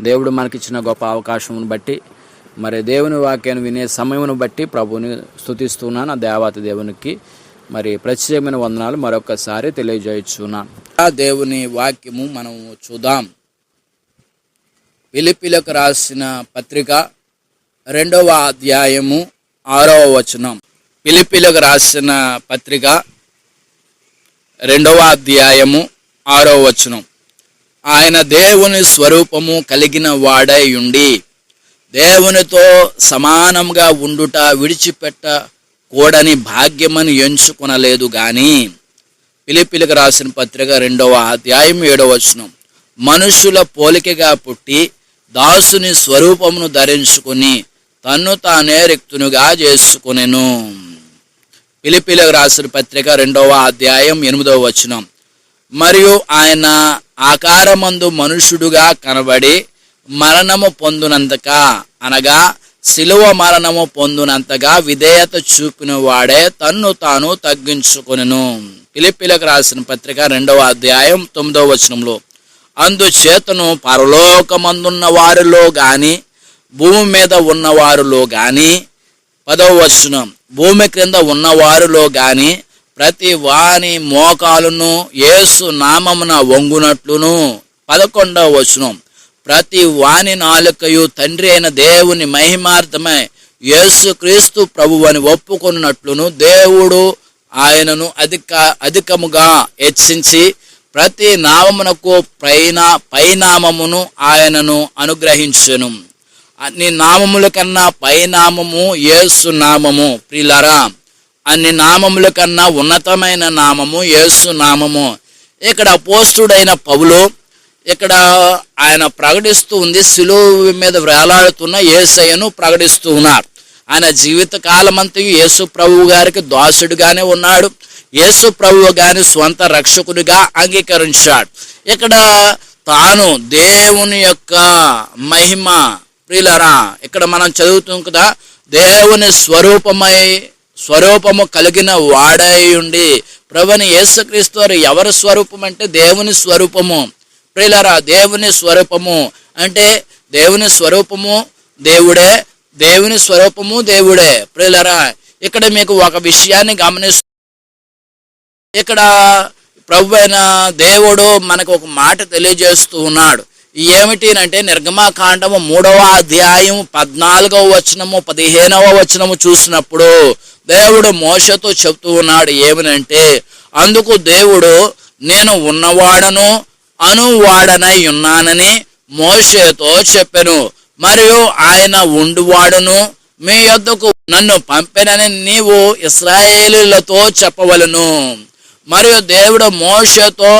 దేవుడు మనకిచ్చిన గొప్ప అవకాశమును బట్టి మరి దేవుని వాక్యాన్ని వినే సమయమును బట్టి ప్రభుని స్తుతిస్తున్నాను. ఆ దేవత దేవునికి మరి ప్రత్యేకమైన వందనాలు మరొకసారి తెలియజేయచ్చున్నాను ఆ దేవుని వాక్యము మనం చూద్దాం. పిలిపిలకు రాసిన పత్రిక రెండవ అధ్యాయము ఆరవ వచనం. పిలిపిలకు రాసిన పత్రిక రెండవ అధ్యాయము ఆరవ వచనం. ఆయన దేవుని స్వరూపము కలిగిన వాడై ఉండి దేవునితో సమానంగా ఉండుట విడిచిపెట్టకూడని భాగ్యమని ఎంచుకొనలేదు కానీ పిలిపిలికి రాసిన పత్రిక రెండవ అధ్యాయం ఏడవ వచనం మనుషుల పోలికగా పుట్టి దాసుని స్వరూపమును ధరించుకుని తన్ను తానే రిక్తునుగా చేసుకునెను. పిలిపిలకు రాసిన పత్రిక రెండవ అధ్యాయం ఎనిమిదవ వచనం మరియు ఆయన ఆకారమందు మనుషుడుగా కనబడి మరణము పొందునంతక అనగా శిలువ మరణము పొందునంతగా విధేయత చూపిన వాడే తన్ను తాను తగ్గించుకును పిలిపిలకు రాసిన పత్రిక రెండవ అధ్యాయం తొమ్మిదవ వచనంలో అందుచేతను పరలోకమందున్న వారిలో గాని భూమి మీద ఉన్నవారిలో గాని పదవ వచనం భూమి క్రింద ఉన్నవారిలో గాని ప్రతి వాని మోకాలును ఏసు నామమున వంగునట్లును. పదకొండవ వచనం. ప్రతి వాని నాలుకయు తండ్రి అయిన దేవుని మహిమార్థమై యేసు క్రీస్తు ప్రభు అని ఒప్పుకున్నట్లును దేవుడు ఆయనను అధిక అధికముగా హెచ్చించి ప్రతి నామమునకు పైన పైనామమును ఆయనను అనుగ్రహించును. అన్ని నామముల కన్నా పైనామము యేసు నామము. ప్రిలరా అన్ని నామముల కన్నా ఉన్నతమైన నామము యేసు నామము. ఇక్కడ పోస్టుడైన పౌలు ఇక్కడ ఆయన ప్రకటిస్తూ ఉంది శిలువు మీద వేలాడుతున్న ఏసయ్యను ప్రకటిస్తూ ఉన్నారు. ఆయన జీవిత కాలమంతయు యేసు ప్రభువు గారికి దాసుడుగానే ఉన్నాడు. యేసు ప్రభువు గారి స్వంత రక్షకుడిగా అంగీకరించాడు. ఇక్కడ తాను దేవుని యొక్క మహిమ ప్రియులరా ఇక్కడ మనం చదువుతాం కదా దేవుని స్వరూపమై స్వరూపము కలిగిన వాడై ఉండి ప్రభుని యేసుక్రీస్తు వారు ఎవరి స్వరూపం అంటే దేవుని స్వరూపము. ప్రియులరా దేవుని స్వరూపము అంటే దేవుని స్వరూపము దేవుడే దేవుని స్వరూపము దేవుడే. ప్రియులరా ఇక్కడ మీకు ఒక విషయాన్ని గమనిస్తూ ఇక్కడ ప్రభు అయిన దేవుడు మనకు ఒక మాట తెలియజేస్తూ ఉన్నాడు. ఏమిటి అంటే నిర్గమాకాండము మూడవ అధ్యాయం పద్నాలుగవ వచనము పదిహేనవ వచనము చూసినప్పుడు దేవుడు మోసతో చెప్తూ ఉన్నాడు ఏమనంటే అందుకు దేవుడు నేను ఉన్నవాడను అనువాడనై ఉన్నానని మోషేతో చెప్పెను. మరియు ఆయన ఉండువాడును మీ యొద్దకు నన్ను పంపినని నీవు ఇస్రాయేలీలతో చెప్పవలను. మరియు దేవుడు మోషతో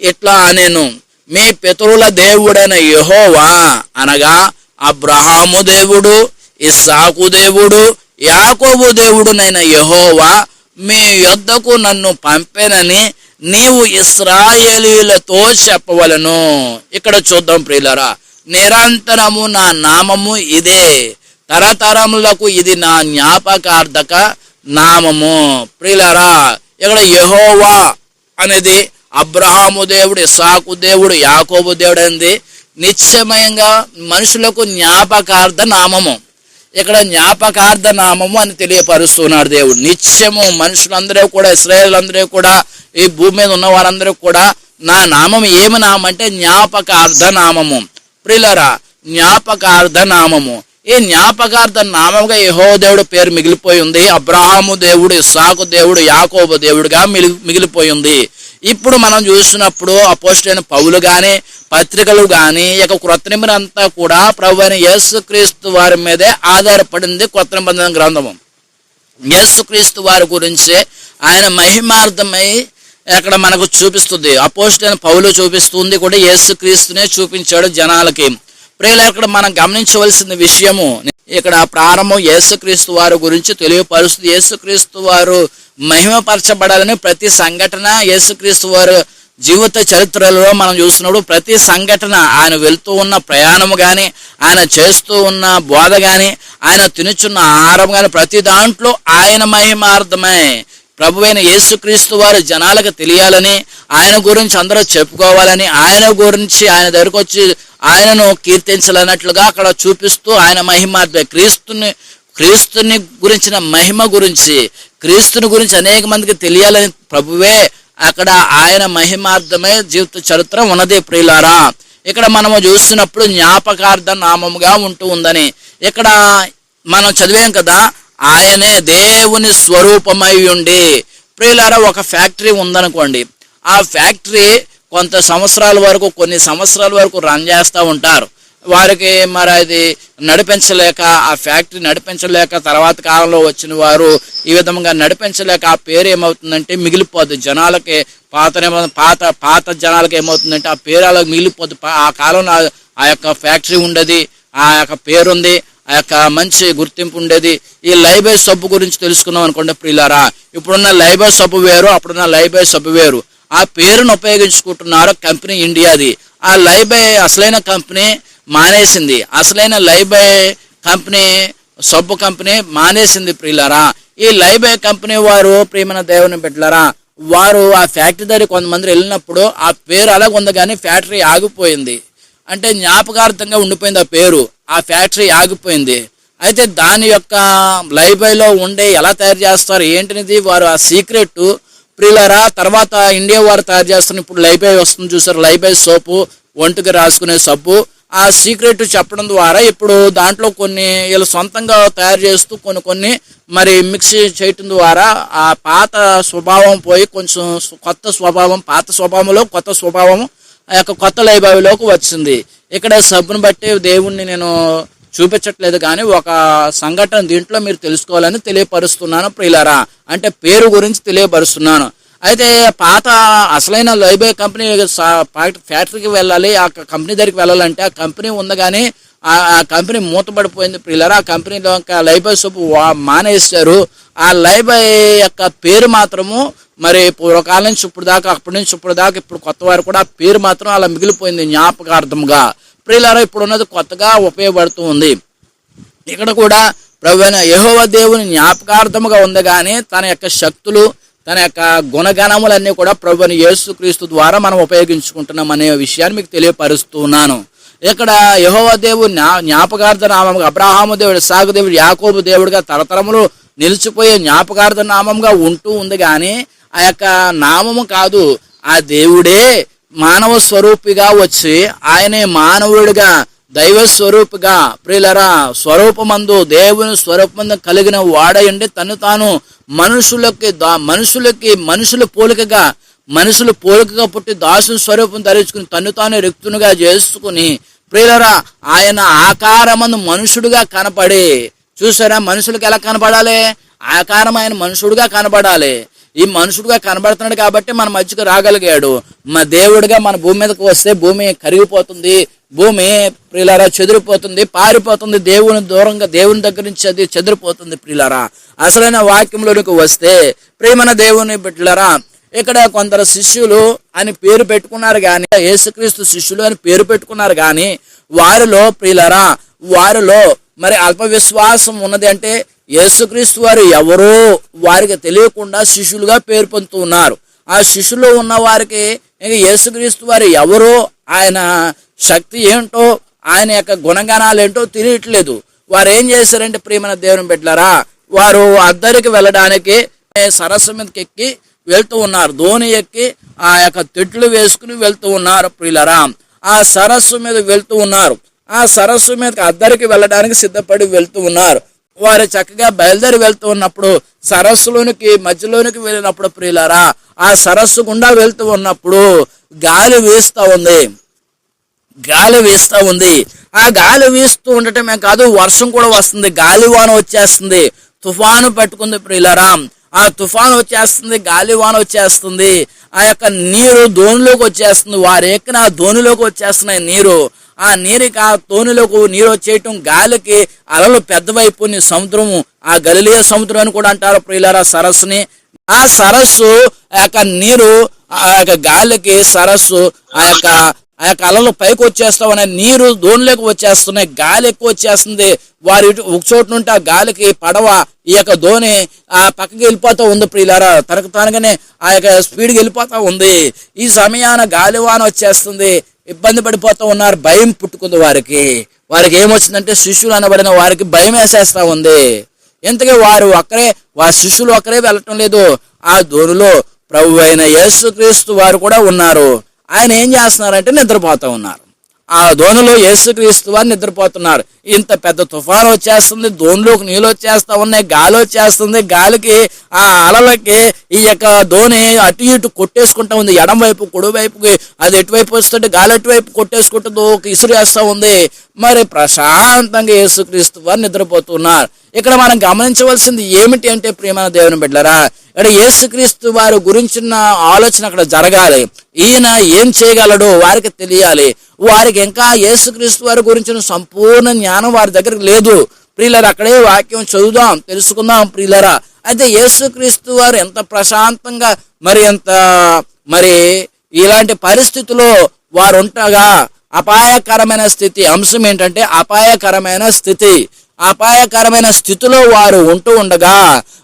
ఇట్లా అనేను మీ పితరుల దేవుడైన యహోవా అనగా అబ్రహాము దేవుడు ఇస్సాకు దేవుడు యాకోబు దేవుడునైన యహోవా మీ యొద్దకు నన్ను పంపెనని నీవు ఇస్రాయేలీలతో చెప్పవలను. ఇక్కడ చూద్దాం ప్రియులరా నిరంతరము నా నామము ఇదే. తరతరములకు ఇది నా జ్ఞాపకార్థక నామము. ప్రియులరా ఇక్కడ యహోవా అనేది అబ్రహాము దేవుడు ఇసాకు దేవుడు యాకోబు దేవుడు అనేది నిశ్చయంగా మనుషులకు జ్ఞాపకార్థ నామము. ఇక్కడ జ్ఞాపకార్థ నామము అని తెలియపరుస్తున్నాడు దేవుడు. నిత్యము మనుషులందరూ కూడా ఇస్రాయేలందరూ కూడా ఈ భూమి మీద ఉన్న వారందరూ కూడా నా నామం ఏమి నామం అంటే జ్ఞాపకార్థ నామము ప్రిలరా జ్ఞాపకార్థ నామము ఈ జ్ఞాపకార్థ నామముగా యహో దేవుడు పేరు మిగిలిపోయి ఉంది. అబ్రహాము దేవుడు ఇస్సాకు దేవుడు యాకోబు దేవుడుగా మిగిలి మిగిలిపోయి ఉంది. ఇప్పుడు మనం చూసినప్పుడు అపోస్టైన పౌలు కానీ పత్రికలు కానీ ఇక క్రొత్త నిబంధన అంతా కూడా ప్రభు అయిన యేసుక్రీస్తు వారి మీదే ఆధారపడింది క్రొత్త నిబంధన గ్రంథము. యేసుక్రీస్తు వారి గురించి ఆయన మహిమార్థమై అక్కడ మనకు చూపిస్తుంది. అపోస్టైన పౌలు చూపిస్తుంది కూడా యేసుక్రీస్తునే చూపించాడు జనాలకి. ప్రియులు ఇక్కడ మనం గమనించవలసిన విషయము ఇక్కడ ప్రారంభం యేసుక్రీస్తు వారి గురించి తెలియపరుస్తుంది. యేసుక్రీస్తు వారు మహిమపరచబడాలని ప్రతి సంఘటన యేసుక్రీస్తు వారు జీవిత చరిత్రలో మనం చూసినప్పుడు ప్రతి సంఘటన ఆయన వెళ్తూ ఉన్న ప్రయాణము కానీ ఆయన చేస్తూ ఉన్న బోధ కానీ ఆయన తినుచున్న ఆహారం కానీ ప్రతి దాంట్లో ఆయన మహిమార్థమే. ప్రభు అయిన యేసుక్రీస్తు వారు జనాలకు తెలియాలని ఆయన గురించి అందరూ చెప్పుకోవాలని ఆయన గురించి ఆయన దగ్గరకు వచ్చి ఆయనను కీర్తించాలన్నట్లుగా అక్కడ చూపిస్తూ ఆయన మహిమార్థమే. క్రీస్తుని క్రీస్తుని గురించిన మహిమ గురించి క్రీస్తుని గురించి అనేక మందికి తెలియాలని ప్రభువే. అక్కడ ఆయన మహిమార్థమే జీవిత చరిత్ర ఉన్నది ప్రియులారా. ఇక్కడ మనము చూస్తున్నప్పుడు జ్ఞాపకార్థ నామముగా ఉంటూ ఉందని. ఇక్కడ మనం చదివాం కదా ఆయనే దేవుని స్వరూపమై ఉండి. ప్రియులారా ఒక ఫ్యాక్టరీ ఉందనుకోండి. ఆ ఫ్యాక్టరీ కొంత సంవత్సరాల వరకు కొన్ని సంవత్సరాల వరకు రన్ చేస్తూ ఉంటారు. వారికి మరి అది నడిపించలేక ఆ ఫ్యాక్టరీ నడిపించలేక తర్వాత కాలంలో వచ్చిన వారు ఈ విధంగా నడిపించలేక ఆ పేరు ఏమవుతుందంటే మిగిలిపోద్ది. జనాలకి పాత పాత పాత జనాలకి ఏమవుతుందంటే ఆ పేరు అలా మిగిలిపోద్ది. ఆ కాలంలో ఆ- యొక్క ఫ్యాక్టరీ ఉండేది ఆ యొక్క పేరుంది ఆ యొక్క మంచి గుర్తింపు ఉండేది. ఈ లైబ్రరీ సబ్బు గురించి తెలుసుకున్నాం అనుకోండి ప్రియులారా. ఇప్పుడున్న లైబై సబ్బు వేరు అప్పుడున్న లైబ్రరీ సబ్బు వేరు. ఆ పేరును ఉపయోగించుకుంటున్నారు కంపెనీ ఇండియాది. ఆ లైబ్రరీ అసలైన కంపెనీ మానేసింది. అసలైన లైబై కంపెనీ సబ్బు కంపెనీ మానేసింది ప్రియులరా. ఈ లైబై కంపెనీ వారు ప్రియమైన దేవుని పెట్టలరా వారు ఆ ఫ్యాక్టరీ దగ్గర కొంతమంది వెళ్ళినప్పుడు ఆ పేరు అలాగ ఉంది కానీ ఫ్యాక్టరీ ఆగిపోయింది. అంటే జ్ఞాపకార్థంగా ఉండిపోయింది ఆ పేరు. ఆ ఫ్యాక్టరీ ఆగిపోయింది. అయితే దాని యొక్క లైబ్రరీలో ఉండే ఎలా తయారు చేస్తారు ఏంటనేది వారు ఆ సీక్రెట్. ప్రియులరా తర్వాత ఇండియా వారు తయారు చేస్తున్న ఇప్పుడు లైబ్రరీ వస్తుంది చూసారు. లైబ్రరీ సోపు ఒంటికి రాసుకునే సబ్బు ఆ సీక్రెట్ చెప్పడం ద్వారా ఇప్పుడు దాంట్లో కొన్ని వీళ్ళు సొంతంగా తయారు చేస్తూ కొన్ని కొన్ని మరి మిక్స్ చేయటం ద్వారా ఆ పాత స్వభావం పోయి కొంచెం కొత్త స్వభావం పాత స్వభావంలో కొత్త స్వభావం ఆ యొక్క కొత్త లైబావిలోకి వచ్చింది. ఇక్కడ సబ్బును బట్టి దేవుణ్ణి నేను చూపించట్లేదు కానీ ఒక సంఘటన దీంట్లో మీరు తెలుసుకోవాలని తెలియపరుస్తున్నాను ప్రియులరా. అంటే పేరు గురించి తెలియపరుస్తున్నాను. అయితే పాత అసలైన లైబే కంపెనీ ఫ్యాక్టరీకి వెళ్ళాలి ఆ కంపెనీ దగ్గరికి వెళ్ళాలంటే ఆ కంపెనీ ఉంది కానీ ఆ కంపెనీ మూతపడిపోయింది పిల్లరా ఆ కంపెనీలో ఇంకా లైబ్రరీ సబ్బు మానేశారు. ఆ లైబాయ్ యొక్క పేరు మాత్రము మరి పూర్వకాలం నుంచి ఇప్పుడు దాకా అప్పటి నుంచి ఇప్పుడు దాకా ఇప్పుడు కొత్త వారు కూడా ఆ పేరు మాత్రం అలా మిగిలిపోయింది జ్ఞాపకార్థంగా ప్రియులారా ఇప్పుడు ఉన్నది కొత్తగా ఉపయోగపడుతూ ఉంది. ఇక్కడ కూడా ప్రభు యహోవ దేవుని జ్ఞాపకార్థముగా ఉంది కానీ తన యొక్క శక్తులు తన యొక్క గుణగణములన్నీ కూడా ప్రభుని యేసుక్రీస్తు ద్వారా మనం ఉపయోగించుకుంటున్నాం అనే విషయాన్ని మీకు తెలియపరుస్తున్నాను. ఇక్కడ యెహోవ దేవుడు జ్ఞా జ్ఞాపకార్థ నామంగా అబ్రాహాము దేవుడు సాగు దేవుడు యాకోబు దేవుడిగా తరతరములు నిలిచిపోయే జ్ఞాపకార్థ నామంగా ఉంటూ ఉంది కానీ ఆ యొక్క నామము కాదు ఆ దేవుడే మానవ స్వరూపిగా వచ్చి ఆయనే మానవుడిగా దైవ స్వరూపుగా ప్రియులరా స్వరూపమందు దేవుని స్వరూపమందు కలిగిన వాడయండి. తను తాను మనుషులకి దా మనుషులకి మనుషుల పోలికగా మనుషుల పోలికగా పుట్టి దాసు స్వరూపం ధరించుకుని తను తాను రిక్తునిగా చేసుకుని ప్రియులరా ఆయన ఆకారమందు మనుషుడుగా కనపడి చూసారా మనుషులకు ఎలా కనపడాలి? ఆకారం ఆయన మనుషుడుగా కనపడాలి. ఈ మనుషుడుగా కనబడుతున్నాడు కాబట్టి మన మధ్యకు రాగలిగాడు. మా దేవుడిగా మన భూమి మీదకి వస్తే భూమి కరిగిపోతుంది. భూమి ప్రియులారా చెదిరిపోతుంది పారిపోతుంది దేవుని దూరంగా దేవుని దగ్గర నుంచి అది చెదిరిపోతుంది ప్రియులారా. అసలైన వాక్యంలోనికి వస్తే ప్రేమన దేవుని బిడ్డలారా ఇక్కడ కొందరు శిష్యులు అని పేరు పెట్టుకున్నారు కానీ యేసుక్రీస్తు శిష్యులు అని పేరు పెట్టుకున్నారు కానీ వారిలో ప్రియులరా వారిలో మరి అల్ప విశ్వాసం ఉన్నది అంటే యేసుక్రీస్తు వారు ఎవరో వారికి తెలియకుండా శిష్యులుగా పేరు పొందుతున్నారు ఆ శిష్యులు ఉన్న వారికి ఇంకా యేసుక్రీస్తు వారు ఎవరో ఆయన శక్తి ఏంటో ఆయన యొక్క గుణగణాలు ఏంటో తెలియట్లేదు. వారు ఏం చేశారంటే ప్రియమైన దేవుని బిడ్డలారా వారు అద్దరికి వెళ్ళడానికి సరస్సు మీదకి ఎక్కి వెళ్తూ ఉన్నారు. ధోని ఎక్కి ఆ యొక్క తిట్లు వేసుకుని వెళ్తూ ఉన్నారు ప్రియులరా. ఆ సరస్సు మీద వెళ్తూ ఉన్నారు. ఆ సరస్సు మీదకి అద్దరికి వెళ్ళడానికి సిద్ధపడి వెళ్తూ ఉన్నారు. వారు చక్కగా బయలుదేరి వెళ్తూ ఉన్నప్పుడు సరస్సులోనికి మధ్యలోనికి వెళ్ళినప్పుడు ప్రియులరా ఆ సరస్సు గుండా వెళ్తూ ఉన్నప్పుడు గాలి వీస్తూ ఉంది. గాలి వీస్తూ ఉంది. ఆ గాలి వీస్తూ ఉండటమే కాదు వర్షం కూడా వస్తుంది. గాలివాన వచ్చేస్తుంది. తుఫాను పట్టుకుంది ప్రియులరా. ఆ తుఫాను వచ్చేస్తుంది గాలివాన వచ్చేస్తుంది. ఆ యొక్క నీరు దోణిలోకి వచ్చేస్తుంది. వారు ఎక్కిన ఆ దోణిలోకి వచ్చేస్తున్నాయి నీరు. ఆ నీరుకి ఆ తోనిలోకి నీరు వచ్చేయటం గాలికి అలలు పెద్దవైపోయిన సముద్రము. ఆ గలిలియ సముద్రం అని కూడా అంటారు ప్రియులారా సరస్సుని. ఆ సరస్సు ఆ యొక్క నీరు ఆ యొక్క గాలికి సరస్సు ఆ యొక్క ఆ యొక్క అలలు పైకి వచ్చేస్తామనే నీరు దోణిలోకి వచ్చేస్తున్నాయి గాలి ఎక్కువ వచ్చేస్తుంది. వారి ఒక చోటు నుండి ఆ గాలికి పడవ ఈ యొక్క దోణి ఆ పక్కకి వెళ్ళిపోతూ ఉంది ప్రియులారా. తనకు తానుగానే ఆ యొక్క స్పీడ్కి వెళ్ళిపోతూ ఉంది. ఈ సమయాన గాలివాన వచ్చేస్తుంది. ఇబ్బంది పడిపోతూ ఉన్నారు. భయం పుట్టుకుంది వారికి. వారికి ఏమొచ్చిందంటే శిష్యులు అనబడిన వారికి భయం వేసేస్తా ఉంది. ఇంతకీ వారు ఒక్కరే వారి శిష్యులు ఒక్కరే వెళ్ళటం లేదు. ఆ దోనిలో ప్రభు అయిన యేసుక్రీస్తు వారు కూడా ఉన్నారు. ఆయన ఏం చేస్తున్నారంటే నిద్రపోతూ ఉన్నారు. ఆ దోణిలో యేసుక్రీస్తు వారు నిద్రపోతున్నారు. ఇంత పెద్ద తుఫాను వచ్చేస్తుంది దోణిలోకి నీళ్ళు వచ్చేస్తా ఉన్నాయి గాలి వచ్చేస్తుంది గాలికి ఆ అలలకి ఈ యొక్క దోణి అటు ఇటు కొట్టేసుకుంటా ఉంది. ఎడం వైపు కుడి వైపుకి అది ఎటువైపు వస్తుంటే గాలి ఎటువైపు కొట్టేసుకుంటుందో ఒక ఇసురేస్తా ఉంది. మరి ప్రశాంతంగా యేసుక్రీస్తు వారు నిద్రపోతున్నారు. ఇక్కడ మనం గమనించవలసింది ఏమిటి అంటే ప్రియమైన దేవుని బిడ్డరా ఇక్కడ యేసుక్రీస్తు వారి గురించిన ఆలోచన అక్కడ జరగాలి. ఈయన ఏం చేయగలడు వారికి తెలియాలి. వారికి ఇంకా యేసుక్రీస్తు వారి గురించిన సంపూర్ణ జ్ఞానం వారి దగ్గరకు లేదు. ప్రియులరా అక్కడే వాక్యం చదువుదాం తెలుసుకుందాం ప్రియులరా. అయితే యేసుక్రీస్తు వారు ఎంత ప్రశాంతంగా మరి ఎంత మరి ఇలాంటి పరిస్థితిలో వారు ఉంటగా అపాయకరమైన స్థితి అంశం ఏంటంటే అపాయకరమైన స్థితి. అపాయకరమైన స్థితిలో వారు ఉంటూ ఉండగా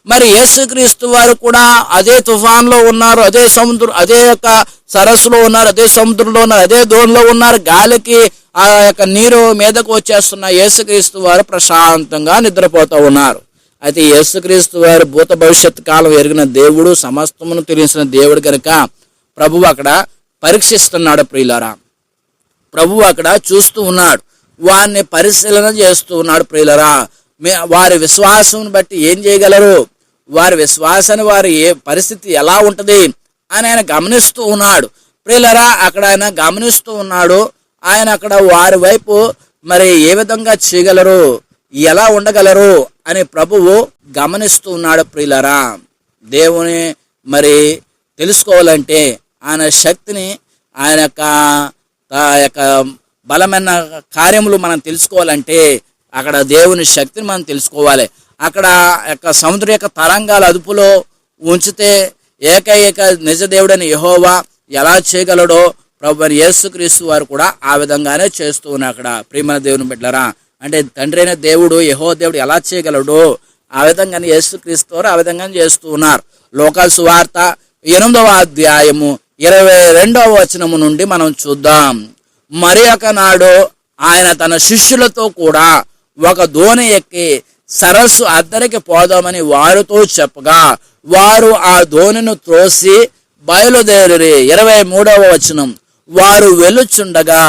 మరి యేసుక్రీస్తు వారు కూడా అదే తుఫాన్లో ఉన్నారు అదే సముద్రం అదే యొక్క సరస్సులో ఉన్నారు అదే సముద్రంలో ఉన్నారు అదే దోణిలో ఉన్నారు గాలికి ఆ యొక్క నీరు మీదకు వచ్చేస్తున్న యేసుక్రీస్తు వారు ప్రశాంతంగా నిద్రపోతూ ఉన్నారు. అయితే యేసుక్రీస్తు వారు భూత భవిష్యత్ కాలం ఎరిగిన దేవుడు సమస్తమును తెలిసిన దేవుడు కనుక ప్రభువు అక్కడ పరీక్షిస్తున్నాడు ప్రియులరా. ప్రభువు అక్కడ చూస్తూ ఉన్నాడు. వారిని పరిశీలన చేస్తూ ఉన్నాడు ప్రియులరా. మే- వారి విశ్వాసం బట్టి ఏం చేయగలరు? వారి విశ్వాసాన్ని వారి ఏ పరిస్థితి ఎలా ఉంటుంది అని ఆయన గమనిస్తూ ఉన్నాడు. ప్రియులరా అక్కడ ఆయన గమనిస్తూ ఉన్నాడు. ఆయన అక్కడ వారి వైపు మరి ఏ విధంగా చేయగలరు? ఎలా ఉండగలరు? అని ప్రభువు గమనిస్తూ ఉన్నాడు ప్రియులరా. దేవుని మరి తెలుసుకోవాలంటే ఆయన శక్తిని ఆయన యొక్క యొక్క బలమైన కార్యములు మనం తెలుసుకోవాలంటే అక్కడ దేవుని శక్తిని మనం తెలుసుకోవాలి. అక్కడ యొక్క సముద్ర యొక్క తరంగాల అదుపులో ఉంచితే ఏకైక నిజ దేవుడైన యహోవా ఎలా చేయగలడో ప్రభు యేసుక్రీస్తు వారు కూడా ఆ విధంగానే చేస్తూ ఉన్నారు అక్కడ. ప్రియమైన దేవుని బిడ్డలరా అంటే తండ్రి అయిన దేవుడు యహో దేవుడు ఎలా చేయగలడో ఆ విధంగానే యేసుక్రీస్తు వారు ఆ విధంగానే చేస్తూ ఉన్నారు. లోకాల సువార్త ఎనిమిదవ అధ్యాయము ఇరవై రెండవ వచనము నుండి మనం చూద్దాం. మరి ఒక నాడు ఆయన తన శిష్యులతో కూడా ఒక దోణి ఎక్కి సరస్సు అద్దరికి పోదామని వారితో చెప్పగా వారు ఆ దోణిని త్రోసి బయలుదేరి ఇరవై మూడవ వచనం. వారు వెలుచుండగా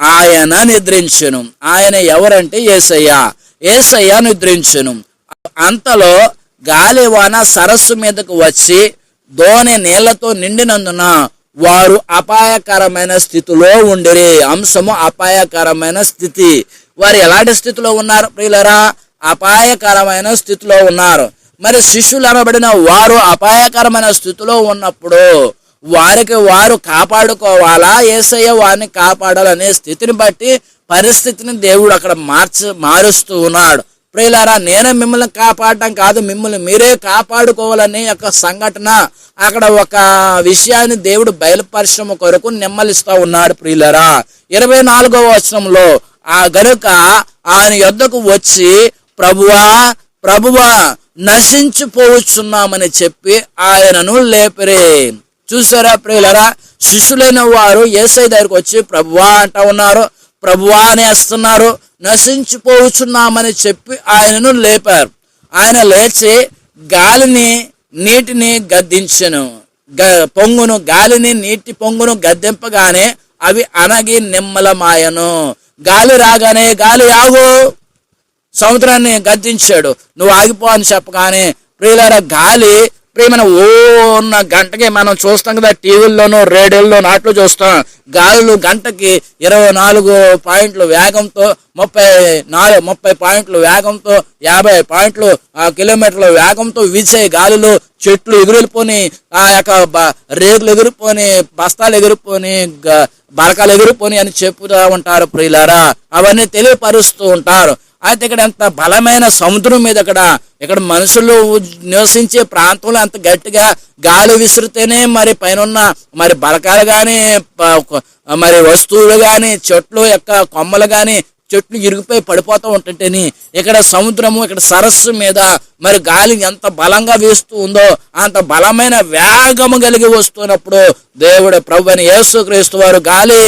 ఆయన నిద్రించను. ఆయన ఎవరంటే ఏసయ్య. ఏసయ్య నిద్రించను. అంతలో గాలివాన సరస్సు మీదకు వచ్చి దోణి నీళ్ళతో నిండినందున వారు అపాయకరమైన స్థితిలో ఉండిరి. అంశము అపాయకరమైన స్థితి. వారు ఎలాంటి స్థితిలో ఉన్నారు ప్రియులరా? అపాయకరమైన స్థితిలో ఉన్నారు. మరి శిష్యులు అనబడిన వారు అపాయకరమైన స్థితిలో ఉన్నప్పుడు వారికి వారు కాపాడుకోవాలా? ఏసయ్య వారిని కాపాడాలనే స్థితిని బట్టి పరిస్థితిని దేవుడు అక్కడ మార్చ మారుస్తూ ఉన్నాడు. ప్రియులారా నేను మిమ్మల్ని కాపాడటం కాదు మిమ్మల్ని మీరే కాపాడుకోవాలనే యొక్క సంఘటన అక్కడ ఒక విషయాన్ని దేవుడు బయలుపరిశ్రమ కొరకు నెమ్మలిస్తూ ఉన్నాడు ప్రియులరా. ఇరవై నాలుగవ వచనంలో ఆ గనుక ఆయన యొద్దకు వచ్చి ప్రభువా ప్రభువా నశించిపోవచ్చున్నామని చెప్పి ఆయనను లేపరే. చూసారా ప్రియులరా శిష్యులైన వారు ఏసై దగ్గరికి వచ్చి ప్రభువా అంటా ఉన్నారు ప్రభువా అనేస్తున్నారు నశించిపోవచ్చున్నామని చెప్పి ఆయనను లేపారు. ఆయన లేచి గాలిని నీటిని గద్దించెను. గ- పొంగును గాలిని నీటి పొంగును గద్దెంపగానే అవి అనగి నిమ్మలమాయను. గాలి రాగానే గాలి ఆగు! సముద్రాన్ని గద్దించాడు. నువ్వు ఆగిపో అని చెప్పగానే ప్రియులార గాలి ప్రియమైన ఓ ఉన్న గంటకి మనం చూస్తాం కదా టీవీల్లోనూ రేడియోల్లో అట్లు చూస్తాం. గాలులు గంటకి ఇరవై నాలుగు పాయింట్లు వేగంతో ముప్పై నాలుగు ముప్పై పాయింట్లు వేగంతో యాభై పాయింట్లు ఆ కిలోమీటర్ల వేగంతో వీచే గాలులు చెట్లు ఎగిరిపోని ఆ యొక్క రేగులు ఎగిరిపోని బస్తాలు ఎగిరిపోని గ- బరకాలు ఎగిరిపోని అని చెప్తూ ఉంటారు ప్రియులారా. అవన్నీ తెలియపరుస్తూ ఉంటారు. అయితే ఇక్కడ ఎంత బలమైన సముద్రం మీద ఇక్కడ ఇక్కడ మనుషులు నివసించే ప్రాంతంలో అంత గట్టిగా గాలి విసిరితేనే మరి పైన మరి బలకాలు కానీ మరి వస్తువులు కానీ చెట్లు యొక్క కొమ్మలు కానీ చెట్లు ఇరిగిపోయి పడిపోతూ ఉంటుంటేని ఇక్కడ సముద్రము ఇక్కడ సరస్సు మీద మరి గాలి ఎంత బలంగా వీస్తూ ఉందో అంత బలమైన వేగము కలిగి వస్తున్నప్పుడు దేవుడు ప్రభు అని యేసుక్రీస్తు వారు గాలి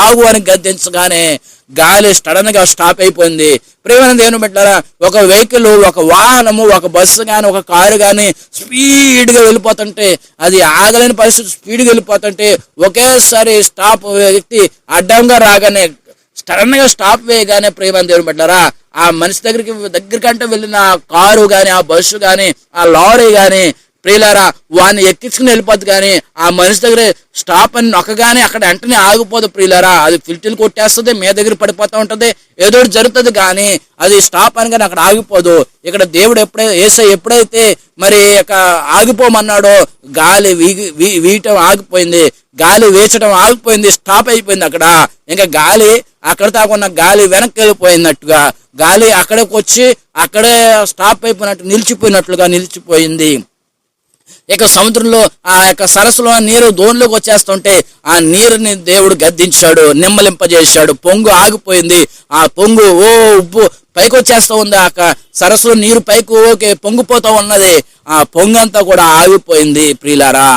ఆగు అని గద్దించగానే గాలి సడన్గా స్టాప్ అయిపోయింది. ప్రేమైన దేవుని పెట్టారా ఒక వెహికల్ ఒక వాహనము ఒక బస్సు కానీ ఒక కారు కానీ స్పీడ్గా వెళ్ళిపోతుంటే అది ఆగలేని పరిస్థితి స్పీడ్గా వెళ్ళిపోతుంటే ఒకేసారి స్టాప్ వ్యక్తి అడ్డంగా రాగానే సడన్గా స్టాప్ వేయగానే ప్రేమ దేవుని పెట్టారా ఆ మనిషి దగ్గరికి దగ్గరికంటే వెళ్ళిన ఆ కారు గాని ఆ బస్సు గాని ఆ లారీ గాని ప్రియులారా వాడిని ఎక్కించుకుని వెళ్ళిపోద్ది కానీ ఆ మనిషి దగ్గర స్టాప్ అని నొక్కగానే అక్కడ వెంటనే ఆగిపోదు ప్రియులారా. అది ఫిల్టర్లు కొట్టేస్తుంది మీ దగ్గర పడిపోతూ ఉంటుంది ఏదో జరుగుతుంది కానీ అది స్టాప్ అని కానీ అక్కడ ఆగిపోదు. ఇక్కడ దేవుడు ఎప్పుడైతే ఏసై ఎప్పుడైతే మరి ఇక ఆగిపోమన్నాడో గాలి వీగి వీయటం ఆగిపోయింది గాలి వేచడం ఆగిపోయింది స్టాప్ అయిపోయింది అక్కడ. ఇంకా గాలి అక్కడ తాకున్న గాలి వెనక్కి వెళ్ళిపోయినట్టుగా గాలి అక్కడికి వచ్చి అక్కడే స్టాప్ అయిపోయినట్టు నిలిచిపోయినట్లుగా నిలిచిపోయింది. ఇక సముద్రంలో ఆ యొక్క సరస్సులో నీరు దోణిలోకి వచ్చేస్తుంటే ఆ నీరుని దేవుడు గద్దించాడు నిమ్మలింపజేశాడు పొంగు ఆగిపోయింది. ఆ పొంగు ఓ ఉప్పు పైకి వచ్చేస్తూ ఉంది ఆ సరస్సులో నీరు పైకి ఓకే పొంగిపోతూ ఉన్నది. ఆ పొంగంతా కూడా ఆగిపోయింది ప్రియులారా.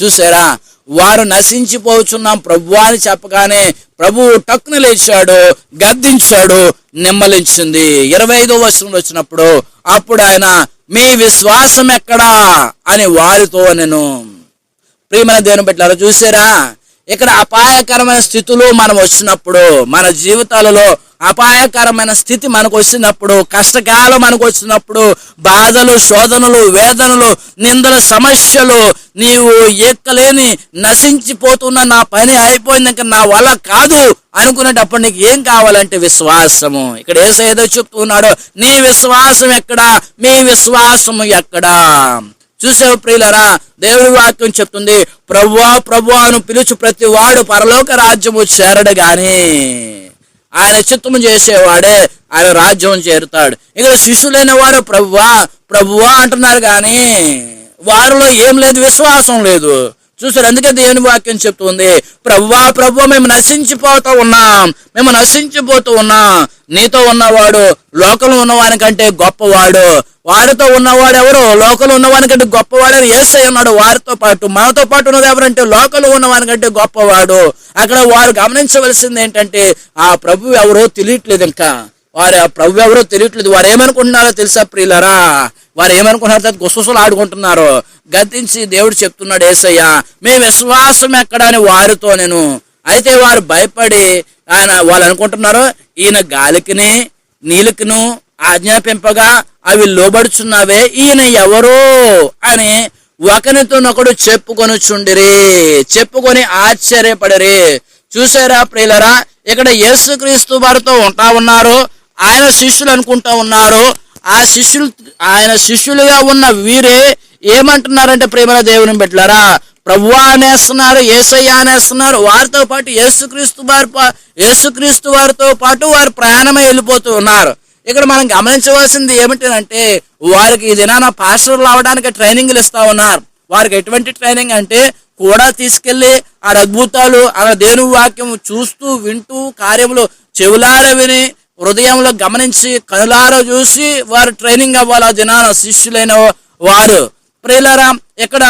చూసారా? వారు నశించిపోచున్నాం ప్రభు అని చెప్పగానే ప్రభువు టక్కున లేచాడు గద్దించాడు నిమ్మలించింది. ఇరవై ఐదో వర్షంలో వచ్చినప్పుడు అప్పుడు ఆయన మీ విశ్వాసం ఎక్కడా అని వారితో నేను ప్రియమైన దేవుని పెట్టారు చూసారా? ఇక్కడ అపాయకరమైన స్థితిలో మనం వచ్చినప్పుడు మన జీవితాలలో అపాయకరమైన స్థితి మనకు వచ్చినప్పుడు కష్టకాలం మనకు వచ్చినప్పుడు బాధలు శోధనలు వేదనలు నిందల సమస్యలు నీవు ఎక్కలేని నశించిపోతున్న నా పని అయిపోయింది ఇంకా నా వల్ల కాదు అనుకునేటప్పుడు నీకు ఏం కావాలంటే విశ్వాసము. ఇక్కడ ఏసో ఏదో చెప్తున్నాడో నీ విశ్వాసం ఎక్కడా? మీ విశ్వాసము ఎక్కడా? చూసావు ప్రియులరా? దేవుడి వాక్యం చెప్తుంది ప్రభువా ప్రభువాను పిలుచు ప్రతి వాడు పరలోక రాజ్యము చేరడు గాని. ఆయన చిత్తము చేసేవాడే ఆయన రాజ్యం చేరుతాడు. ఇక్కడ శిష్యులైన వారు ప్రభువా ప్రభువా అంటున్నారు కానీ వారిలో ఏం లేదు విశ్వాసం లేదు. చూసారు అందుకే దేవుని వాక్యం చెప్తుంది ప్రభువా ప్రభు మేము నశించిపోతూ ఉన్నాం మేము నశించిపోతూ ఉన్నాం. నీతో ఉన్నవాడు లోకంలో ఉన్నవానికంటే గొప్పవాడు. వారితో ఉన్నవాడు ఎవరు లోకంలో ఉన్నవానికంటే గొప్పవాడు అని ఏసై ఉన్నాడు. వారితో పాటు మనతో పాటు ఉన్నది ఎవరంటే లోకంలో ఉన్నవానికంటే గొప్పవాడు. అక్కడ వారు గమనించవలసింది ఏంటంటే ఆ ప్రభు ఎవరో తెలియట్లేదు ఇంకా. వారు ఆ ప్రభు ఎవరో తెలియట్లేదు. వారు ఏమనుకుంటున్నారో తెలుసా ప్రియులరా? వారు ఏమనుకుంటున్నారు గుసగుసలు ఆడుకుంటున్నారు. గద్దించి దేవుడు చెప్తున్నాడు ఏసయ్య మీ విశ్వాసం ఎక్కడ? అని వారితో నేను. అయితే వారు భయపడి ఆయన వాళ్ళు అనుకుంటున్నారు ఈయన గాలికిని నీలికిను ఆజ్ఞాపింపగా అవి లోబడుచున్నావే ఈయన ఎవరో అని ఒకరితోనొకడు చెప్పుకొనుచుండిరే చెప్పుకొని ఆశ్చర్యపడిరి. చూసారా ప్రియులరా ఇక్కడ యేసుక్రీస్తు వారితో ఉంటా ఉన్నారు ఆయన శిష్యులు అనుకుంటా ఉన్నారు. ఆ శిష్యులు ఆయన శిష్యులుగా ఉన్న వీరే ఏమంటున్నారంటే ప్రేమల దేవుని పెట్టారా ప్రభువా అనేస్తున్నారు ఏసయ్య అనేస్తున్నారు వారితో పాటు యేసుక్రీస్తు వారి యేసుక్రీస్తు వారితో పాటు వారు ప్రయాణమై వెళ్ళిపోతూ ఉన్నారు. ఇక్కడ మనం గమనించవలసింది ఏమిటంటే వారికి ఈ దినాన పాస్టర్లు అవడానికి ట్రైనింగ్లు ఇస్తా ఉన్నారు. వారికి ఎటువంటి ట్రైనింగ్ అంటే కూడా తీసుకెళ్ళి ఆ అద్భుతాలు ఆ దేవుని వాక్యం చూస్తూ వింటూ కార్యములు చెవులార విని హృదయంలో గమనించి కనులార చూసి వారు ట్రైనింగ్ అవ్వాలి ఆ దినాన శిష్యులైన వారు. ప్రియులరా ఇక్కడ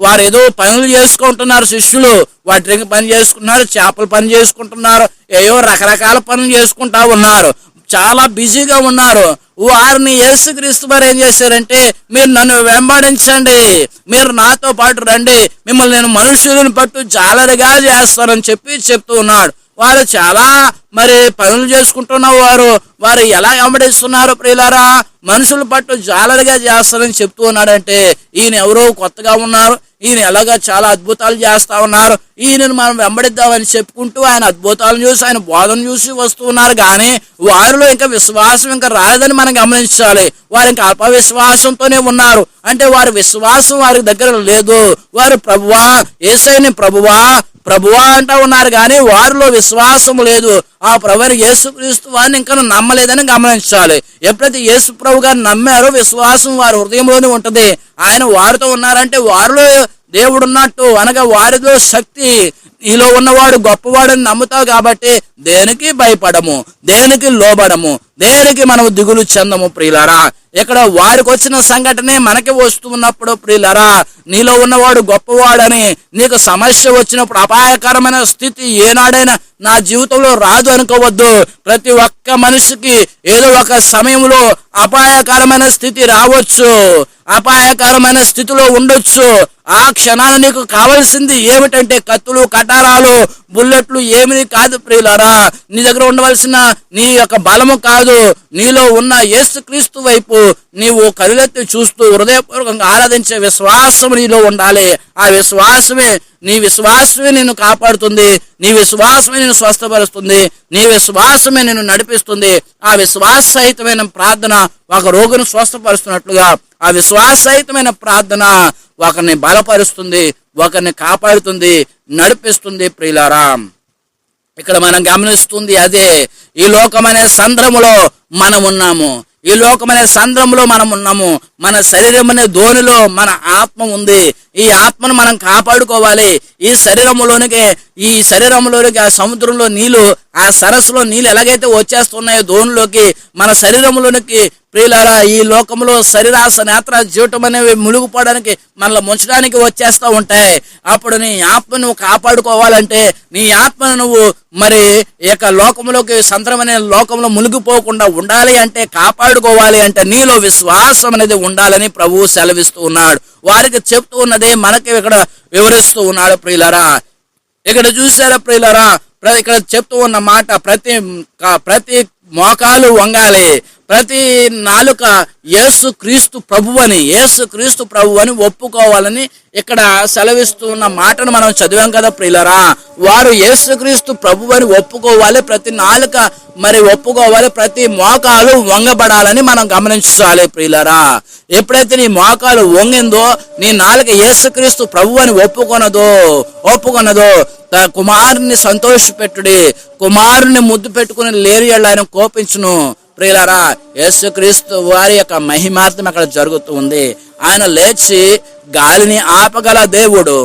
వారు ఏదో పనులు చేసుకుంటున్నారు శిష్యులు వాటి పని చేసుకుంటున్నారు చేపలు పని చేసుకుంటున్నారు ఏవో రకరకాల పనులు చేసుకుంటా ఉన్నారు. చాలా బిజీగా ఉన్నారు. వారిని యేసుక్రీస్తు వారు ఏం చేశారంటే మీరు నన్ను వెంబడించండి మీరు నాతో పాటు రండి మిమ్మల్ని నేను మనుషులను పట్టు జాలరిగా చేస్తానని చెప్పి చెప్తూ ఉన్నాడు. వారు చాలా మరి పనులు చేసుకుంటున్న వారు వారు ఎలా వెంబడిస్తున్నారు ప్రియులారా? మనుషులు పట్టు జాలరిగా చేస్తారని చెప్తూ ఉన్నాడంటే ఈయన ఎవరో కొత్తగా ఉన్నారు. ఈయన ఎలాగా చాలా అద్భుతాలు చేస్తా ఉన్నారు. ఈయనను మనం వెంబడిద్దామని చెప్పుకుంటూ ఆయన అద్భుతాలను చూసి ఆయన బోధన చూసి వస్తూ ఉన్నారు. కానీ వారిలో ఇంకా విశ్వాసం ఇంకా రాలేదని మనం గమనించాలి. వారు ఇంకా అపవిశ్వాసంతోనే ఉన్నారు. అంటే వారి విశ్వాసం వారి దగ్గర లేదు. వారు ప్రభువా ఏసైని ప్రభువా ప్రభువా అంటూ ఉన్నారు కానీ వారిలో విశ్వాసం లేదు. ఆ ప్రభుని యేసుక్రీస్తు వారిని ఇంకా నమ్మలేదని గమనించాలి. ఎప్పుడైతే యేసు ప్రభు గారు నమ్మారో విశ్వాసం వారి హృదయంలోనే ఉంటుంది. ఆయన వారితో ఉన్నారంటే వారిలో దేవుడు ఉన్నట్టు అనగా వారిలో శక్తి. నీలో ఉన్నవాడు గొప్పవాడని నమ్ముతావు కాబట్టి దేనికి భయపడము? దేనికి లోబడము? దేనికి మనం దిగులు చెందము ప్రియులరా. ఇక్కడ వారికి వచ్చిన సంఘటనే మనకి వస్తున్నప్పుడు ప్రియులరా నీలో ఉన్నవాడు గొప్పవాడని నీకు సమస్య వచ్చినప్పుడు అపాయకరమైన స్థితి ఏనాడైనా నా జీవితంలో రాదు అనుకోవద్దు. ప్రతి ఒక్క మనిషికి ఏదో ఒక సమయంలో అపాయకరమైన స్థితి రావచ్చు. అపాయకరమైన స్థితిలో ఉండొచ్చు. ఆ క్షణాన నీకు కావలసింది ఏమిటంటే కత్తులు కటారాలు బుల్లెట్లు ఏమీ కాదు ప్రియులారా. నీ దగ్గర ఉండవలసిన నీ యొక్క బలము కాదు. నీలో ఉన్న యేసుక్రీస్తు వైపు నీవు కరులెత్తి చూస్తూ హృదయపూర్వకంగా ఆరాధించే విశ్వాసం నీలో ఉండాలి. ఆ విశ్వాసమే నీ విశ్వాసమే నిన్ను కాపాడుతుంది. నీ విశ్వాసమే నిన్ను స్వస్థపరుస్తుంది. నీ విశ్వాసమే నిన్ను నడిపిస్తుంది. ఆ విశ్వాసహితమైన ప్రార్థన ఒక రోగిని స్వస్థపరుస్తున్నట్లుగా ఆ విశ్వాసహితమైన ప్రార్థన ఒకరిని బలపరుస్తుంది ఒకరిని కాపాడుతుంది నడిపిస్తుంది ప్రియులారాం. ఇక్కడ మనం గమనిస్తుంది అదే ఈ లోకమనే సంద్రములో మనం ఉన్నాము ఈ లోకమనే సంద్రంలో మనం ఉన్నాము మన శరీరం అనే ధోనిలో మన ఆత్మ ఉంది. ఈ ఆత్మను మనం కాపాడుకోవాలి. ఈ శరీరంలోనికి ఈ శరీరంలోనికి ఆ సముద్రంలో నీళ్ళు ఆ సరస్సులో నీళ్ళు ఎలాగైతే వచ్చేస్తున్నాయో ధోనిలోకి మన శరీరంలోనికి ప్రియులారా ఈ లోకంలో శరీరాస నేత్ర జీవితం అనేవి మునిగిపోవడానికి మనల్ని ముంచడానికి వచ్చేస్తూ ఉంటాయి. అప్పుడు నీ ఆత్మను నువ్వు కాపాడుకోవాలంటే నీ ఆత్మను నువ్వు మరి యొక్క లోకంలోకి సంద్రమనే లోకంలో మునిగిపోకుండా ఉండాలి అంటే కాపాడుకోవాలి అంటే నీలో విశ్వాసం అనేది ఉండాలని ప్రభువు సెలవిస్తూ ఉన్నాడు. వారికి చెప్తూ ఉన్నదే మనకి ఇక్కడ వివరిస్తూ ఉన్నాడు ప్రియులరా. ఇక్కడ చూసారా ప్రియులరా? ఇక్కడ చెప్తూ ఉన్న మాట ప్రతి ప్రతి మోకాలు వంగాలి. ప్రతి నాలుక యేసు క్రీస్తు ప్రభు అని యేసు క్రీస్తు ప్రభు అని ఒప్పుకోవాలని ఇక్కడ సెలవిస్తున్న మాటను మనం చదివాం కదా ప్రియులరా. వారు యేసుక్రీస్తు ప్రభు అని ఒప్పుకోవాలి ప్రతి నాలుక మరి ఒప్పుకోవాలి ప్రతి మోకాలు వంగబడాలని మనం గమనించాలి ప్రియులరా. ఎప్పుడైతే నీ మోకాలు వంగిందో నీ నాలుక యేసుక్రీస్తు ప్రభు అని ఒప్పుకొనదో ఒప్పుకొనదో తన కుమారుని సంతోషపెట్టుడి కుమారుని ముద్దు పెట్టుకుని లేరు ఆయన కోపించును. ప్రియులరా యేసుక్రీస్తు వారి యొక్క మహిమార్థం అక్కడ జరుగుతూ ఉంది. ఆయన లేచి గాలిని ఆపగల దేవుడు.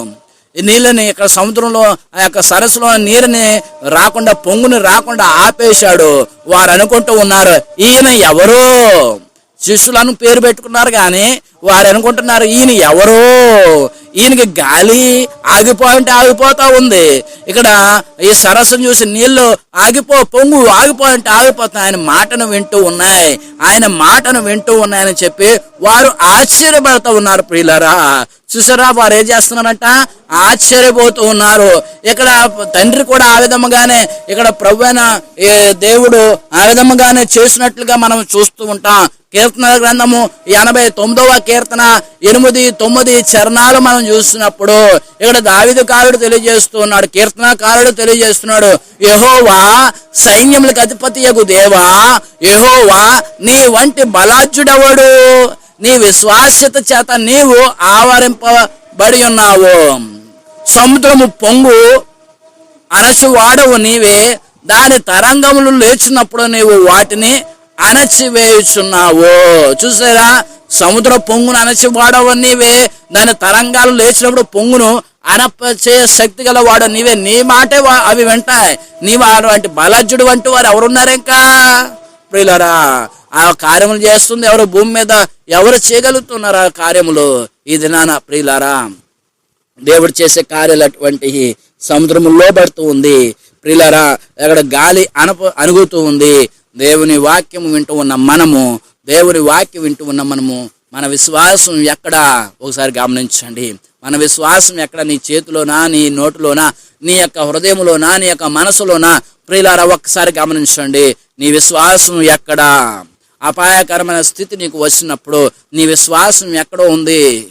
ఈ నీళ్ళని ఇక్కడ సముద్రంలో ఆ యొక్క సరస్సులో నీరుని రాకుండా పొంగుని రాకుండా ఆపేశాడు. వారు అనుకుంటూ ఉన్నారు ఈయన ఎవరు? శిష్యులను పేరు పెట్టుకున్నారు కానీ వారు అనుకుంటున్నారు ఈయన ఎవరు? ఈయనకి గాలి ఆగిపోయింటే ఆగిపోతా ఉంది. ఇక్కడ ఈ సరస్సును చూసి నీళ్ళు ఆగిపో పొంగు ఆగిపో అంటే ఆగిపోతాయి ఆయన మాటను వింటూ ఉన్నాయి. ఆయన మాటను వింటూ ఉన్నాయని చెప్పి వారు ఆశ్చర్యపడుతూ ఉన్నారు ప్రియులరా. చూసారా? వారు ఏం చేస్తున్నారంట? ఆశ్చర్యపోతూ ఉన్నారు. ఇక్కడ తండ్రి కూడా ఆ విధముగానే ఇక్కడ ప్రభు దేవుడు ఆ విధముగానే చేసినట్లుగా మనం చూస్తూ ఉంటాం. కీర్తన గ్రంథము ఎనభై తొమ్మిదవ కీర్తన ఎనిమిది తొమ్మిది చరణాలు మనం చూస్తున్నప్పుడు ఇక్కడ దావిదకారుడు తెలియజేస్తూ ఉన్నాడు కీర్తనకారుడు తెలియజేస్తున్నాడు యహోవా సైన్యములకు అధిపతి యగు దేవా యహోవా నీ వంటి బలాజ్యుడెవడు నీ విశ్వాస్యత చేత నీవు ఆవరింపబడి ఉన్నావు. సముద్రము పొంగు అణచివాడవు నీవే. దాని తరంగములు లేచినప్పుడు నీవు వాటిని అణచివేయుచున్నావు. చూసారా? సముద్ర పొంగును అణచివాడవు నీవే. దాని తరంగాలు లేచినప్పుడు పొంగును అనపచే శక్తి గల వాడు నీవే. నీ మాటే వా- అవి వింటాయి. నీ వాడు వంటి బలజ్జుడు వంటి వారు ఎవరున్నారు ఇంకా ప్రియులరా ఆ కార్యములు చేస్తుంది ఎవరు? భూమి మీద ఎవరు చేయగలుగుతున్నారు ఆ కార్యములు? ఈ దినాన ప్రియులారా దేవుడు చేసే కార్యాలు అటువంటివి సముద్రము పడుతూ ఉంది. ప్రియులారా అక్కడ గాలి అనప అనుగుతూ ఉంది. దేవుని వాక్యం వింటూ ఉన్న మనము దేవుని వాక్యం వింటూ ఉన్న మనము మన విశ్వాసం ఎక్కడ? ఒకసారి గమనించండి. మన విశ్వాసం ఎక్కడ? నీ చేతిలోనా నీ నోటిలోనా నీ యొక్క హృదయంలోనా నీ యొక్క మనసులోనా? ప్రియులారా ఒక్కసారి గమనించండి. నీ విశ్వాసం ఎక్కడా? అపాయకరమైన స్థితి నీకు వచ్చినప్పుడు నీ విశ్వాసం ఎక్కడో ఉంది?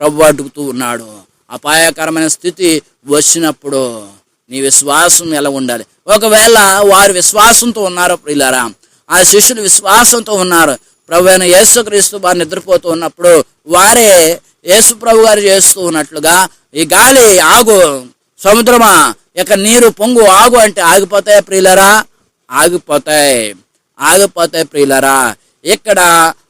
ప్రభు అడుగుతూ ఉన్నాడు. అపాయకరమైన స్థితి వచ్చినప్పుడు నీ విశ్వాసం ఎలా ఉండాలి? ఒకవేళ వారు విశ్వాసంతో ఉన్నారు ప్రియులారా ఆ శిష్యులు విశ్వాసంతో ఉన్నారు. ప్రభు అయిన యేసుక్రీస్తు వారు నిద్రపోతూ ఉన్నప్పుడు వారే యేసు ప్రభు గారు చేస్తూ ఉన్నట్లుగా ఈ గాలి ఆగు సముద్రమా ఇక నీరు పొంగు ఆగు అంటే ఆగిపోతాయి ప్రియులరా? ఆగిపోతాయి. ఆగిపోతాయి ప్రియులరా. ఇక్కడ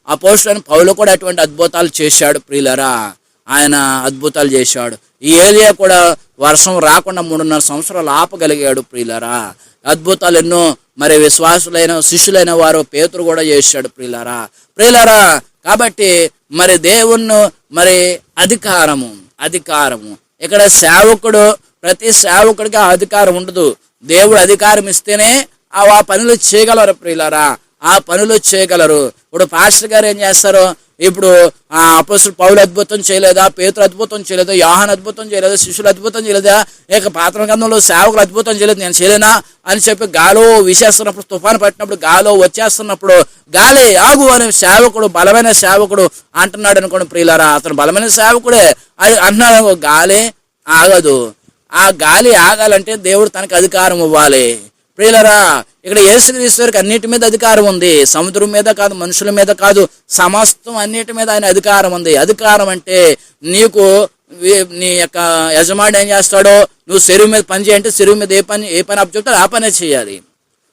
అపోస్టన్ పౌలు కూడా అటువంటి అద్భుతాలు చేశాడు ప్రియులరా. ఆయన అద్భుతాలు చేశాడు. ఈ ఏలియా కూడా వర్షం రాకుండా మూడున్నర సంవత్సరాలు ఆపగలిగాడు ప్రియులరా. అద్భుతాలు ఎన్నో మరి విశ్వాసులైన శిష్యులైన వారు పేతురు కూడా చేశాడు ప్రియులరా. ప్రియులరా కాబట్టి మరి దేవుణ్ణి మరి అధికారము అధికారము. ఇక్కడ సేవకుడు ప్రతి సేవకుడికి ఆ అధికారం ఉండదు. దేవుడు అధికారం ఇస్తేనే ఆ పనులు చేయగలరు ప్రియులారా. ఆ పనులు చేయగలరు. ఇప్పుడు పాస్టర్ గారు ఏం చేస్తారు? ఇప్పుడు ఆ అపసులు పౌలు అద్భుతం చేయలేదా? పేతులు అద్భుతం చేయలేదా? యాహన్ అద్భుతం చేయలేదా? శిష్యులు అద్భుతం చేయలేదా? ఇక పాత్ర గ్రంథంలో సేవకులు అద్భుతం చేయలేదు? నేను చేయలేనా? అని చెప్పి గాలో విసేస్తున్నప్పుడు తుఫాను పట్టినప్పుడు గాలో వచ్చేస్తున్నప్పుడు గాలి ఆగు అనే సేవకుడు బలమైన సేవకుడు అంటున్నాడు అనుకోండి ప్రియులారా. అతను బలమైన సేవకుడే. అది అంటున్నాడు గాలే గాలి ఆగదు. ఆ గాలి ఆగాలంటే దేవుడు తనకు అధికారం ఇవ్వాలి. ప్రియులరా ఇక్కడ యేసుక్రీశ్వరికి అన్నిటి మీద అధికారం ఉంది. సముద్రం మీద కాదు మనుషుల మీద కాదు సమస్తం అన్నిటి మీద ఆయన అధికారం ఉంది. అధికారం అంటే నీకు నీ యొక్క యజమాని ఏం చేస్తాడో నువ్వు చెరువు మీద పని చేయంటే చెరువు మీద ఏ పని ఏ పని అప్పు ఆ పనే చేయాలి.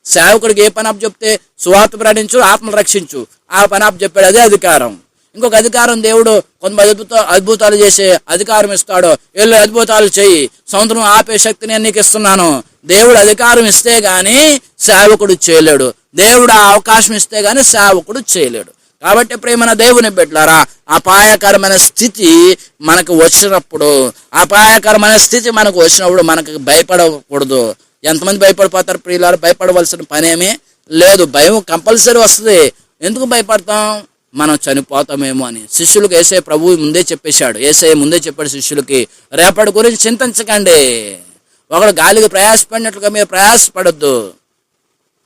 సేవకుడికి ఏ పని అప్పచెప్తే సువార్త ప్రకటించు ఆత్మలు రక్షించు. ఆ పని అప్పచెప్పాడు అదే అధికారం. ఇంకొక అధికారం దేవుడు కొంత అద్భుత అద్భుతాలు చేసే అధికారం ఇస్తాడు. వెళ్ళి అద్భుతాలు చేయి సముద్రం ఆపే శక్తి నేను నీకు ఇస్తున్నాను. దేవుడు అధికారం ఇస్తే గాని సేవకుడు చేయలేడు. దేవుడు ఆ అవకాశం ఇస్తే గాని సేవకుడు చేయలేడు. కాబట్టి ప్రేమన దేవుని బిడ్డలారా అపాయకరమైన స్థితి మనకు వచ్చినప్పుడు అపాయకరమైన స్థితి మనకు వచ్చినప్పుడు మనకు భయపడకూడదు. ఎంతమంది భయపడిపోతారు ప్రియులారు? భయపడవలసిన పనేమీ లేదు. భయం కంపల్సరీ వస్తుంది. ఎందుకు భయపడతాం? మనం చనిపోతామేమో అని. శిష్యులకు ఏసే ప్రభు ముందే చెప్పేశాడు. ఏసే ముందే చెప్పాడు శిష్యులకి రేపటి గురించి చింతించకండి. ఒకడు గాలికి ప్రయాసపడినట్లుగా మీరు ప్రయాసపడద్దు.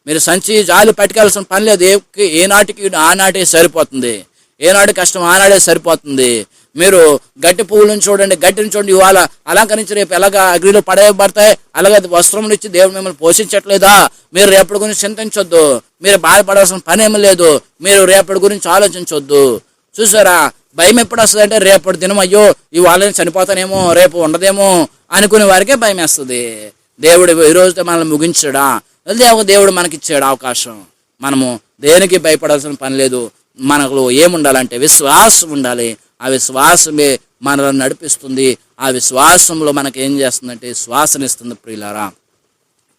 మీరు సంచి జాలి పట్టుకెళ్ళాల్సిన పని లేదు. ఏ ఏనాటికి ఆనాటే సరిపోతుంది. ఏనాడు కష్టం ఆనాడే సరిపోతుంది. మీరు గట్టి పువ్వులను చూడండి. గట్టిని చూడండి. ఇవాళ అలంకరించి రేపు ఎలాగ అగ్నిలో పడేయబడతాయి? అలాగే వస్త్రం ఇచ్చి దేవుడు మిమ్మల్ని పోషించట్లేదా? మీరు రేపటి గురించి చింతించొద్దు. మీరు బాధపడాల్సిన పని ఏమీ లేదు. మీరు రేపటి గురించి ఆలోచించొద్దు. చూసారా? భయం ఎప్పుడు వస్తుంది అంటే రేపటి దినం అయ్యో ఇవాళ చనిపోతానేమో రేపు ఉండదేమో అనుకునే వారికే భయం వేస్తుంది. దేవుడు ఈ రోజుతో మనల్ని ముగించడా? దేవుడు దేవుడు మనకిచ్చాడు అవకాశం? మనము దేనికి భయపడాల్సిన పని లేదు. మనకు ఏముండాలంటే విశ్వాసం ఉండాలి. ఆ విశ్వాసమే మనల్ని నడిపిస్తుంది. ఆ విశ్వాసంలో మనకి ఏం చేస్తుందంటే శ్వాసనిస్తుంది ప్రియులారా.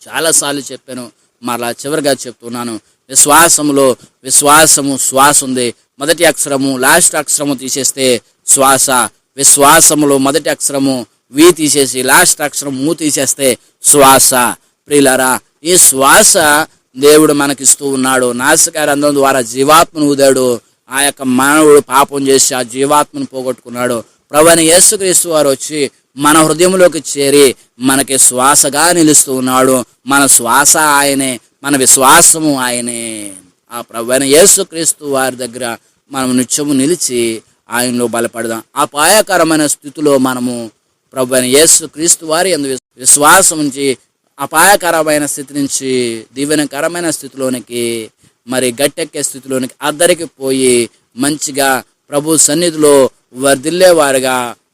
చాలాసార్లు చెప్పాను మరలా చివరిగా చెప్తున్నాను. విశ్వాసములో విశ్వాసము శ్వాస ఉంది మొదటి అక్షరము లాస్ట్ అక్షరము తీసేస్తే శ్వాస. విశ్వాసములో మొదటి అక్షరము వి తీసేసి లాస్ట్ అక్షరం మూ తీసేస్తే శ్వాస. ప్రియులరా ఈ శ్వాస దేవుడు మనకిస్తూ ఉన్నాడు. నాసికారంధం ద్వారా జీవాత్మను ఊదాడు. ఆ యొక్క మానవుడు పాపం చేసి ఆ జీవాత్మను పోగొట్టుకున్నాడు. ప్రభుని యేసుక్రీస్తు వారు వచ్చి మన హృదయంలోకి చేరి మనకి శ్వాసగా నిలుస్తూ ఉన్నాడు మన శ్వాస ఆయనే మన విశ్వాసము ఆయనే. ఆ ప్రభువైన యేసుక్రీస్తు వారి దగ్గర మనం నిత్యము నిలిచి ఆయనలో బలపడదాం. అపాయకరమైన స్థితిలో మనము ప్రభు అయిన క్రీస్తు వారి అందు విశ్వాసం నుంచి అపాయకరమైన స్థితి నుంచి దీవెనకరమైన స్థితిలోనికి మరి గట్టెక్కే స్థితిలోనికి అద్దరికి పోయి మంచిగా ప్రభు సన్నిధిలో వర్ధిల్లే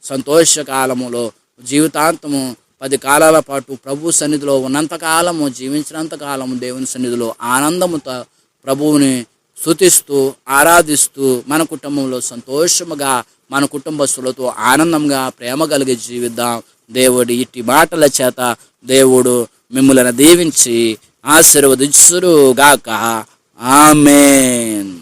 సంతోషకాలములో సంతోష కాలములో జీవితాంతము పది కాలాల పాటు ప్రభు సన్నిధిలో ఉన్నంత కాలము జీవించినంత కాలము దేవుని సన్నిధిలో ఆనందముతో ప్రభువుని స్తుతిస్తూ ఆరాధిస్తూ మన కుటుంబంలో సంతోషముగా మన కుటుంబస్తులతో ఆనందంగా ప్రేమ కలిగి జీవిద్దాం. దేవుడి ఇట్టి మాటల చేత దేవుడు మిమ్మల్ని దీవించి ఆశీర్వదించురుగాక. ఆమెన్.